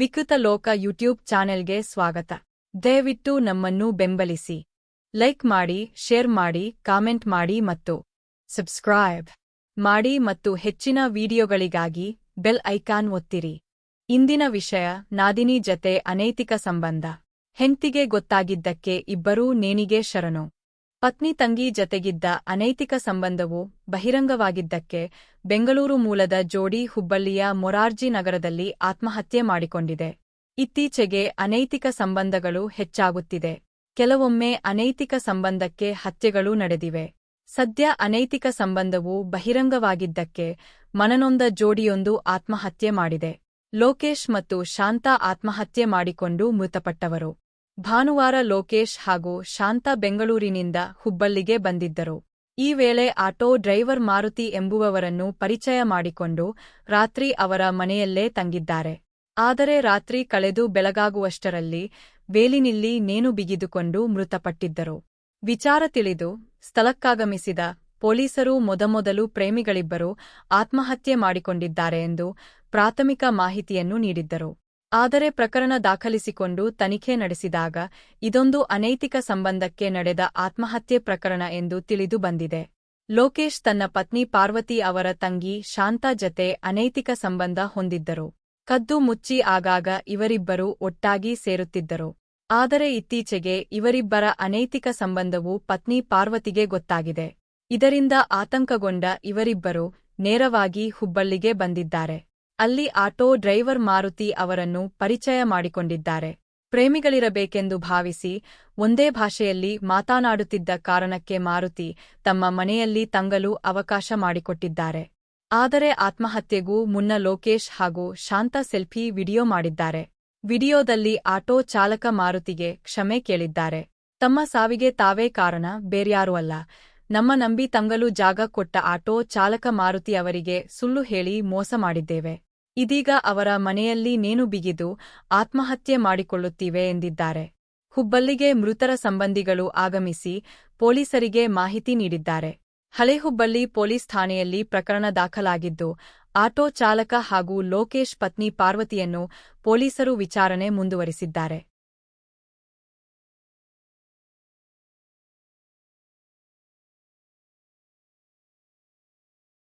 ವಿಕೃತ ಲೋಕ ಯೂಟ್ಯೂಬ್ ಚಾನೆಲ್ಗೆ ಸ್ವಾಗತ. ದಯವಿಟ್ಟು ನಮ್ಮನ್ನು ಬೆಂಬಲಿಸಿ. ಲೈಕ್ ಮಾಡಿ, ಶೇರ್ ಮಾಡಿ, ಕಾಮೆಂಟ್ ಮಾಡಿ ಮತ್ತು ಸಬ್ಸ್ಕ್ರೈಬ್ ಮಾಡಿ ಮತ್ತು ಹೆಚ್ಚಿನ ವಿಡಿಯೋಗಳಿಗಾಗಿ ಬೆಲ್ ಐಕಾನ್ ಒತ್ತಿರಿ. ಇಂದಿನ ವಿಷಯ, ನಾದಿನಿ ಜತೆ ಅನೈತಿಕ ಸಂಬಂಧ. ಹೆಂಡ್ತಿಗೆ ಗೊತ್ತಾಗಿದ್ದಕ್ಕೆ ಇಬ್ಬರೂ ನೇಣಿಗೆ ಶರಣು. ಪತ್ನಿ ತಂಗಿ ಜತೆಗಿದ್ದ ಅನೈತಿಕ ಸಂಬಂಧವು ಬಹಿರಂಗವಾಗಿದ್ದಕ್ಕೆ ಬೆಂಗಳೂರು ಮೂಲದ ಜೋಡಿ ಹುಬ್ಬಳ್ಳಿಯ ಮೊರಾರ್ಜಿ ನಗರದಲ್ಲಿ ಆತ್ಮಹತ್ಯೆ ಮಾಡಿಕೊಂಡಿದೆ. ಇತ್ತೀಚೆಗೆ ಅನೈತಿಕ ಸಂಬಂಧಗಳು ಹೆಚ್ಚಾಗುತ್ತಿದೆ. ಕೆಲವೊಮ್ಮೆ ಅನೈತಿಕ ಸಂಬಂಧಕ್ಕೆ ಹತ್ಯೆಗಳೂ ನಡೆದಿವೆ. ಸದ್ಯ ಅನೈತಿಕ ಸಂಬಂಧವು ಬಹಿರಂಗವಾಗಿದ್ದಕ್ಕೆ ಮನನೊಂದ ಜೋಡಿಯೊಂದು ಆತ್ಮಹತ್ಯೆ ಮಾಡಿದೆ. ಲೋಕೇಶ್ ಮತ್ತು ಶಾಂತಾ ಆತ್ಮಹತ್ಯೆ ಮಾಡಿಕೊಂಡು ಮೃತಪಟ್ಟವರು. ಭಾನುವಾರ ಲೋಕೇಶ್ ಹಾಗೂ ಶಾಂತಾ ಬೆಂಗಳೂರಿನಿಂದ ಹುಬ್ಬಳ್ಳಿಗೆ ಬಂದಿದ್ದರು. ಈ ವೇಳೆ ಆಟೋ ಡ್ರೈವರ್ ಮಾರುತಿ ಎಂಬುವವರನ್ನು ಪರಿಚಯ ಮಾಡಿಕೊಂಡು ರಾತ್ರಿ ಅವರ ಮನೆಯಲ್ಲೇ ತಂಗಿದ್ದಾರೆ. ಆದರೆ ರಾತ್ರಿ ಕಳೆದು ಬೆಳಗಾಗುವಷ್ಟರಲ್ಲಿ ವೇಲಿನಿಲ್ಲಿ ನೇಣು ಬಿಗಿದುಕೊಂಡು ಮೃತಪಟ್ಟಿದ್ದರು. ವಿಚಾರ ತಿಳಿದು ಸ್ಥಳಕ್ಕಾಗಮಿಸಿದ ಪೊಲೀಸರು ಮೊದಮೊದಲು ಪ್ರೇಮಿಗಳಿಬ್ಬರು ಆತ್ಮಹತ್ಯೆ ಮಾಡಿಕೊಂಡಿದ್ದಾರೆ ಎಂದು ಪ್ರಾಥಮಿಕ ಮಾಹಿತಿಯನ್ನು ನೀಡಿದ್ದರು. ಆದರೆ ಪ್ರಕರಣ ದಾಖಲಿಸಿಕೊಂಡು ತನಿಖೆ ನಡೆಸಿದಾಗ ಇದೊಂದು ಅನೈತಿಕ ಸಂಬಂಧಕ್ಕೆ ನಡೆದ ಆತ್ಮಹತ್ಯೆ ಪ್ರಕರಣ ಎಂದು ತಿಳಿದು ಬಂದಿದೆ. ಲೋಕೇಶ್ ತನ್ನ ಪತ್ನಿ ಪಾರ್ವತಿ ಅವರ ತಂಗಿ ಶಾಂತಾ ಜತೆ ಅನೈತಿಕ ಸಂಬಂಧ ಹೊಂದಿದ್ದರು. ಕದ್ದು ಮುಚ್ಚಿ ಆಗಾಗ ಇವರಿಬ್ಬರು ಒಟ್ಟಾಗಿ ಸೇರುತ್ತಿದ್ದರು. ಆದರೆ ಇತ್ತೀಚೆಗೆ ಇವರಿಬ್ಬರ ಅನೈತಿಕ ಸಂಬಂಧವು ಪತ್ನಿ ಪಾರ್ವತಿಗೆ ಗೊತ್ತಾಗಿದೆ. ಇದರಿಂದ ಆತಂಕಗೊಂಡ ಇವರಿಬ್ಬರು ನೇರವಾಗಿ ಹುಬ್ಬಳ್ಳಿಗೆ ಬಂದಿದ್ದಾರೆ. ಅಲ್ಲಿ ಆಟೋ ಡ್ರೈವರ್ ಮಾರುತಿ ಅವರನ್ನು ಪರಿಚಯ ಮಾಡಿಕೊಂಡಿದ್ದಾರೆ. ಪ್ರೇಮಿಗಳಿರಬೇಕೆಂದು ಭಾವಿಸಿ ಒಂದೇ ಭಾಷೆಯಲ್ಲಿ ಮಾತನಾಡುತ್ತಿದ್ದ ಕಾರಣಕ್ಕೆ ಮಾರುತಿ ತಮ್ಮ ಮನೆಯಲ್ಲಿ ತಂಗಲು ಅವಕಾಶ ಮಾಡಿಕೊಟ್ಟಿದ್ದಾರೆ. ಆದರೆ ಆತ್ಮಹತ್ಯೆಗೂ ಮುನ್ನ ಲೋಕೇಶ್ ಹಾಗೂ ಶಾಂತ ಸೆಲ್ಫಿ ವಿಡಿಯೋ ಮಾಡಿದ್ದಾರೆ. ವಿಡಿಯೋದಲ್ಲಿ ಆಟೋ ಚಾಲಕ ಮಾರುತಿಗೆ ಕ್ಷಮೆ ಕೇಳಿದ್ದಾರೆ. ತಮ್ಮ ಸಾವಿಗೆ ತಾವೇ ಕಾರಣ ಬೇರ್ಯಾರೂ ಅಲ್ಲ. ನಮ್ಮ ನಂಬಿ ತಂಗಲು ಜಾಗ ಕೊಟ್ಟ ಆಟೋ ಚಾಲಕ ಮಾರುತಿ ಅವರಿಗೆ ಸುಳ್ಳು ಹೇಳಿ ಮೋಸ ಮಾಡಿದ್ದೇವೆ. ಇದೀಗ ಅವರ ಮನೆಯಲ್ಲಿ ನೇಣು ಬಿಗಿದು ಆತ್ಮಹತ್ಯೆ ಮಾಡಿಕೊಳ್ಳುತ್ತಿವೆ ಎಂದಿದ್ದಾರೆ. ಹುಬ್ಬಳ್ಳಿಗೆ ಮೃತರ ಸಂಬಂಧಿಗಳು ಆಗಮಿಸಿ ಪೊಲೀಸರಿಗೆ ಮಾಹಿತಿ ನೀಡಿದ್ದಾರೆ. ಹಳೆ ಹುಬ್ಬಳ್ಳಿ ಪೊಲೀಸ್ ಠಾಣೆಯಲ್ಲಿ ಪ್ರಕರಣ ದಾಖಲಾಗಿದ್ದು, ಆಟೋ ಚಾಲಕ ಹಾಗೂ ಲೋಕೇಶ್ ಪತ್ನಿ ಪಾರ್ವತಿಯನ್ನು ಪೊಲೀಸರು ವಿಚಾರಣೆ ಮುಂದುವರಿಸಿದ್ದಾರೆ.